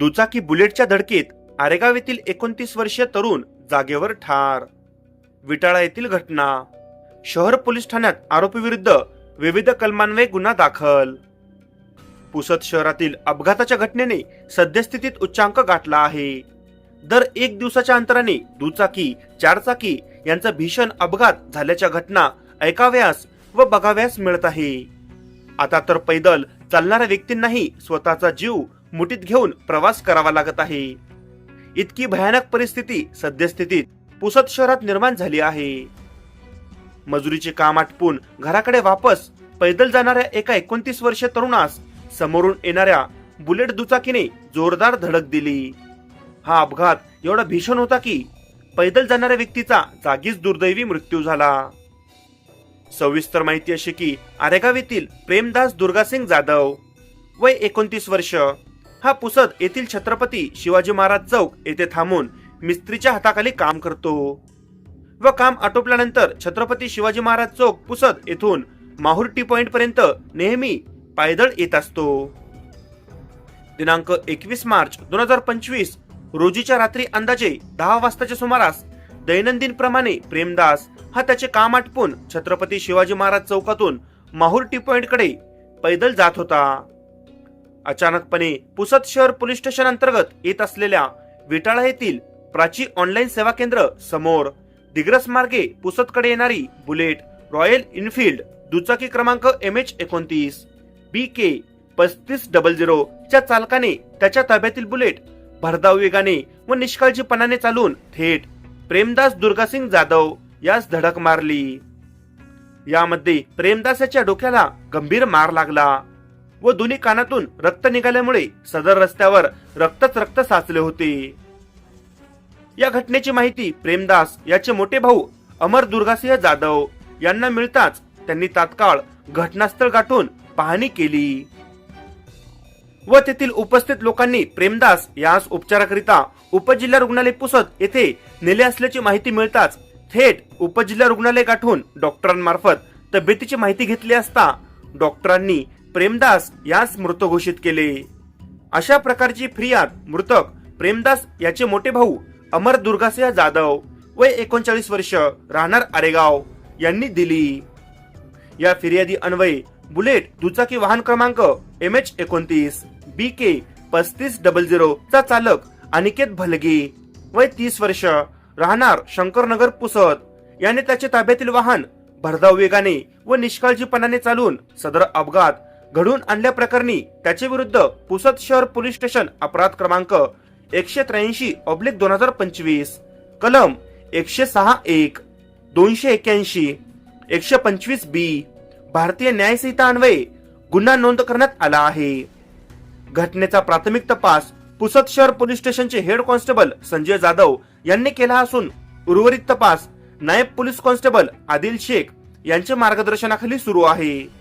दुचाकी बुलेटच्या धडकेत आरेगाव येथील एकोणतीस वर्षीय तरुण जागेवर ठार. विटाळा येथील घटना. शहर पोलीस ठाण्यात आरोपीविरुद्ध विविध कलमान्वये गुन्हा दाखल. पुसद शहरातील अपघाताच्या घटनेने सद्यस्थितीत उच्चांक गाठला आहे. दर एक दिवसाच्या अंतराने दुचाकी चारचाकी यांचा भीषण अपघात झाल्याच्या घटना ऐकाव्यास व बघाव्यास मिळत आहे. आता तर पैदल चालणाऱ्या व्यक्तींनाही स्वतःचा जीव मुठीत घेऊन प्रवास करावा लागत आहे. इतकी भयानक परिस्थिती सद्यस्थितीत पुसद शहरात निर्माण झाली आहे. मजुरीचे काम आटपून घराकडे वापस पैदल जाणाऱ्या एका एकोणतीस वर्षीय तरुणास समोरून येणाऱ्या बुलेट दुचाकीने जोरदार धडक दिली. हा अपघात एवढा भीषण होता की पैदल जाणाऱ्या व्यक्तीचा जागीच दुर्दैवी मृत्यू झाला. सविस्तर माहिती अशी की आरेगाव येथील प्रेमदास दुर्गासिंग जाधव वय एकोणतीस वर्ष हा पुसद येथील छत्रपती शिवाजी महाराज चौक येथे थांबून मिस्त्रीच्या हाताखाली काम करतो. व काम आटोपल्यानंतर छत्रपती शिवाजी महाराज चौक पुसद येथून माहुर टी पॉइंट पर्यंत नेहमी पायदळ येत असतो. दिनांक एकवीस मार्च दोन हजार पंचवीस रोजीच्या रात्री अंदाजे दहा वाजताच्या सुमारास दैनंदिन प्रमाणे प्रेमदास हा त्याचे काम आटपून छत्रपती शिवाजी महाराज चौकातून माहूर टी पॉइंटकडे पैदल जात होता. अचानकपणे पुसद शहर पोलीस स्टेशन अंतर्गत येत असलेल्या विटाळा येथील प्राची ऑनलाईन सेवा केंद्र समोर दिग्रस मार्गे पुसदकडे येणारी बुलेट रॉयल इनफिल्ड दुचाकी क्रमांक एम एच एकोणतीस बी के पस्तीस डबल झिरो च्या चालकाने त्याच्या ताब्यातील बुलेट भरधाव वेगाने व निष्काळजीपणाने चालून थेट प्रेमदास दुर्गासिंग जाधव यास धडक मारली. यामध्ये प्रेमदासाच्या डोक्याला गंभीर मार लागला. व दोन्ही कानातून रक्त निघाल्यामुळे सदर रस्त्यावर रक्तच रक्त साचले होते. या घटनेची माहिती प्रेमदास याचे मोठे भाऊ अमर दुर्गासिंह जाधव यांना मिळताच त्यांनी तात्काळ घटनास्थळ गाठून पाहणी केली. व तेथील उपस्थित लोकांनी प्रेमदास यास उपचाराकरिता उपजिल्हा रुग्णालय पुसत येथे नेले असल्याची माहिती मिळताच थेट उपजिल्हा रुग्णालय गाठून डॉक्टरांमार्फत तब्येतीची माहिती घेतली असता डॉक्टरांनी प्रेमदास यास मृत घोषित केले. अशा प्रकारची फिर्याद मृतक प्रेमदास याचे मोठे भाऊ अमर दुर्गासिंह जाधव वय एकोणचाळीस वर्ष राहणार आरेगाव यांनी दिली. या फिर्यादी अन्वये बुलेट दुचाकी वाहन क्रमांक एम एच एकोणतीस बी के पस्तीस डबल झिरो चा चालक अनिकेत भलगे वय तीस वर्ष राहणार शंकरनगर पुसद. याने त्याचे ताब्यातील वाहन भरधाव वेगाने व निष्काळजीपणाने चालून सदर अपघात घडून आणल्याप्रकरणी त्याच्याविरुद्ध विरुद्ध पुसद शहर पोलीस स्टेशन अपराध क्रमांक एकशे त्र्याऐंशी ऑब्लिक दोन हजार पंचवीस कलम एकशे सहा एक दोनशे एक्याऐंशी एकशे पंचवीस बी भारतीय न्यायसंहिता अन्वये गुन्हा नोंद करण्यात आला आहे. घटनेचा प्राथमिक तपास पुसद शहर पोलीस स्टेशनचे हेड कॉन्स्टेबल संजय जाधव यांनी केला असून उर्वरित तपास नायब पोलीस कॉन्स्टेबल आदिल शेख यांच्या मार्गदर्शनाखाली सुरू आहे.